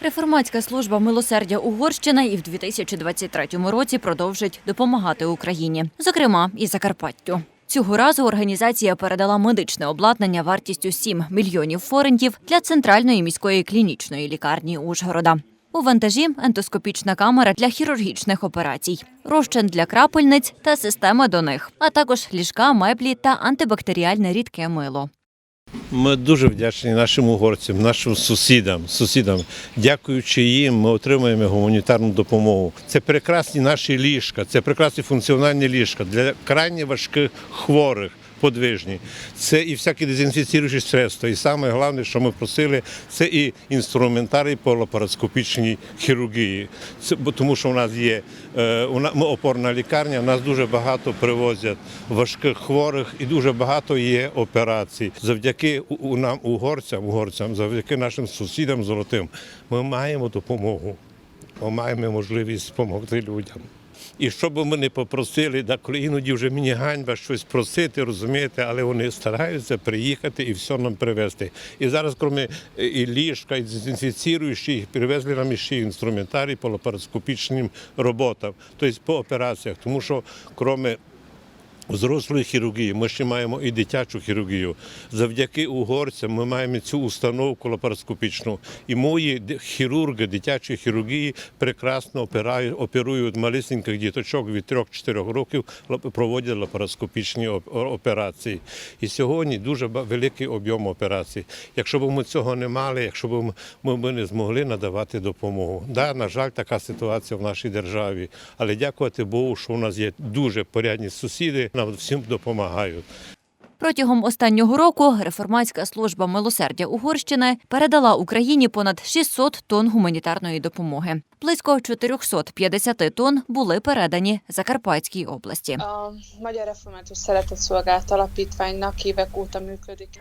Реформатська служба милосердя Угорщини і в 2023 році продовжить допомагати Україні, зокрема і Закарпаттю. Цього разу організація передала медичне обладнання вартістю 7 мільйонів форентів для центральної міської клінічної лікарні Ужгорода. У вантажі ендоскопічна камера для хірургічних операцій, розчин для крапельниць та система до них, а також ліжка, меблі та антибактеріальне рідке мило. Ми дуже вдячні нашим угорцям, нашим сусідам. сусідам. Дякуючи їм, ми отримуємо гуманітарну допомогу. Це прекрасні наші ліжка, це прекрасні функціональні ліжка для крайне важких хворих. Подвижні, це і всякі дезінфіціруючі средства. І саме головне, що ми просили, це і інструментарій по лапароскопічній хірургії. Це бо тому, що у нас є е, у ми опорна лікарня. У нас дуже багато привозять важких хворих і дуже багато є операцій. Завдяки нам, угорцям, угорцям, завдяки нашим сусідам золотим, ми маємо допомогу. Ми маємо можливість допомогти людям. І що би ми не попросили, коли іноді вже мені ганьба щось просити, розумієте, але вони стараються приїхати і все нам привезти. І зараз, крім і ліжка, і дезінфіціруючих, привезли нам ще інструментарій по лапароскопічним роботам, тобто по операціях, тому що крім Взрослої хірургії ми ще маємо і дитячу хірургію. Завдяки угорцям ми маємо цю установку лапароскопічну. І мої хірурги дитячої хірургії прекрасно опирають, оперують малесеньких діточок від 3-4 років, проводять лапароскопічні операції. І сьогодні дуже великий об'єм операцій. Якщо б ми цього не мали, якщо б ми б не змогли надавати допомогу. Да, на жаль, така ситуація в нашій державі. Але дякувати Богу, що у нас є дуже порядні сусіди, нам всім допомагають. Протягом останнього року реформатська служба милосердя Угорщини передала Україні понад 600 тонн гуманітарної допомоги. Близько 450 тонн були передані Закарпатській області.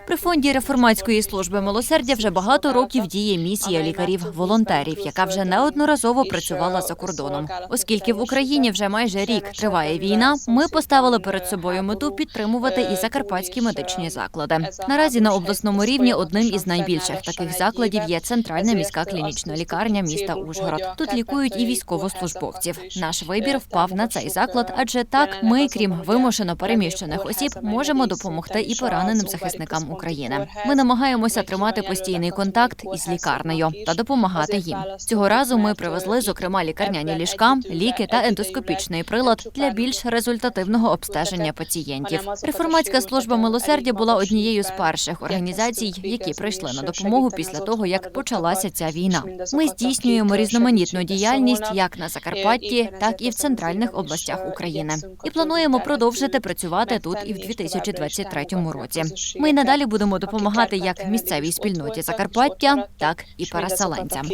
При фонді реформатської служби милосердя вже багато років діє місія лікарів-волонтерів, яка вже неодноразово працювала за кордоном. Оскільки в Україні вже майже рік триває війна, ми поставили перед собою мету підтримувати і закарпатські медичні заклади. Наразі на обласному рівні одним із найбільших таких закладів є центральна міська клінічна лікарня міста Ужгород. Тут лікують і військовослужбовців. Наш вибір впав на цей заклад, адже так ми, крім вимушено переміщених осіб, можемо допомогти і пораненим захисникам України. Ми намагаємося тримати постійний контакт із лікарнею та допомагати їм. Цього разу ми привезли зокрема лікарняні ліжка, ліки та ендоскопічний прилад для більш результативного обстеження пацієнтів. Реформатська служба милосердя була однією з перших організацій, які прийшли на допомогу після того, як почалася ця війна. Ми здійснюємо різноманітну діяльність як на Закарпатті, так і в центральних областях України. І плануємо продовжити працювати тут і в 2023 році. Ми й надалі будемо допомагати як місцевій спільноті Закарпаття, так і переселенцям.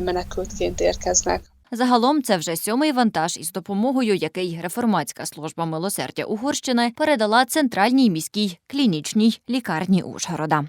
Menekültként érkeznek. Загалом це вже сьомий вантаж із допомогою, який реформатська служба милосердя Угорщини передала центральній міській клінічній лікарні Ужгорода.